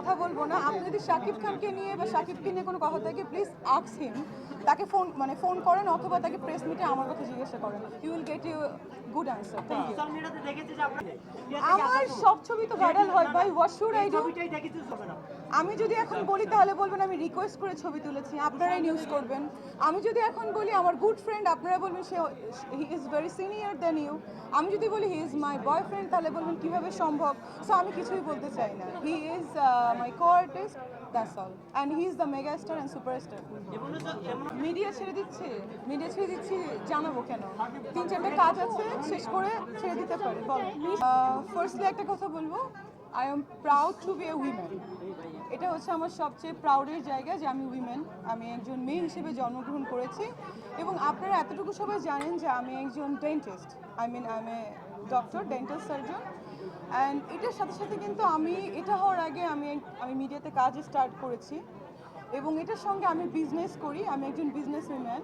কথা বলব না। আপনি যদি শাকিব খানকে নিয়ে বা শাকিবকে নিয়ে কোনো কথা থাকে প্লিজ আক্স হিম তাকে ফোন মানে ফোন করেন অথবা তাকে প্রেস মিটে আমার কথা জিজ্ঞাসা করেন। You will get you good আপনি আমার সব ছবি তো ভাইরাল হয় ভাই। হোয়াট শুড আই ডু আমি যদি এখন বলি তাহলে বলবেন আমি রিকোয়েস্ট করে ছবি তুলেছি। আপনারাই নিউজ করবেন। আমি যদি এখন বলি আমার গুড ফ্রেন্ড আপনারা বলবেন সে he is very senior than you আমি যদি বলি হি ইজ মাই বয়ফ্রেন্ড তাহলে বলবেন কীভাবে সম্ভব? সো আমি কিছুই বলতে চাই না। He is that's all and he is the and superstar এমন তো এমন মিডিয়া ছেড়ে দিচ্ছে মিডিয়া ছেড়ে দিচ্ছি, জানাব কেন? তিন চারটা কাজ আছে, শেষ করে ছেড়ে দিতে পারে, বল। ফার্স্টলি একটা কথা বলব I am proud to be a women এটা হচ্ছে আমার সবচেয়ে প্রাউডের জায়গা যে আমি উইমেন আমি একজন মেয়ে হিসেবে জন্মগ্রহণ করেছি। এবং আপনারা এতটুকু সবাই জানেন যে আমি একজন dentist I mean I am a doctor dental surgeon and এটার সাথে সাথে কিন্তু আমি, এটা হওয়ার আগে আমি আমি মিডিয়াতে কাজ স্টার্ট করেছি। এবং এটার সঙ্গে আমি বিজনেস করি, আমি একজন বিজনেস উইম্যান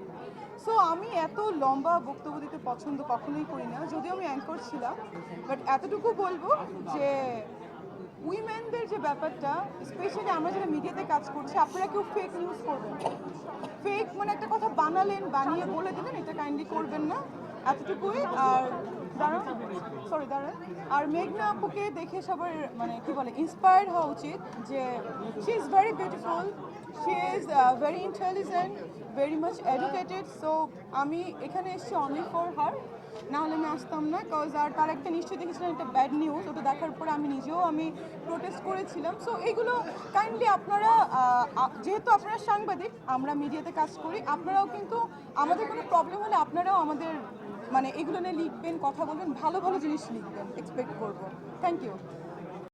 সো আমি এত লম্বা বক্তব্য দিতে পছন্দ কখনোই করি না, যদিও আমি অ্যাঙ্কর ছিলাম। বাট এতটুকু বলব যে উইমেনদের যে ব্যাপারটা স্পেশালি আমরা যারা মিডিয়াতে কাজ করছি, আপনারা কেউ ফেক নিউজ করবেন ফেক মানে একটা কথা বানালেন, বানিয়ে বলে দিলেন, এটা কাইন্ডলি করবেন না। এতটুকুই। আর দাঁড়ান সরি দাঁড়ান আর মেঘনা আপুকে দেখে সবার মানে কি বলে ইন্সপায়ার্ড হওয়া উচিত যে she is very beautiful she is very intelligent very much educated so আমি এখানে এসেছি অনলি ফর হার না হলে আমি আসতাম না কজ আর তার একটা নিশ্চয়ই দেখেছিলাম একটা ব্যাড নিউজ ওটা দেখার পরে আমি নিজেও আমি প্রোটেস্ট করেছিলাম। সো এইগুলো কাইন্ডলি আপনারা যেহেতু আপনারা সাংবাদিক, আমরা মিডিয়াতে কাজ করি, আপনারাও কিন্তু আমাদের কোনো প্রবলেম হলে আপনারাও আমাদের মানে এগুলো নিয়ে লিখবেন কথা বলবেন ভালো ভালো জিনিস লিখবেন এক্সপেক্ট করব। Thank you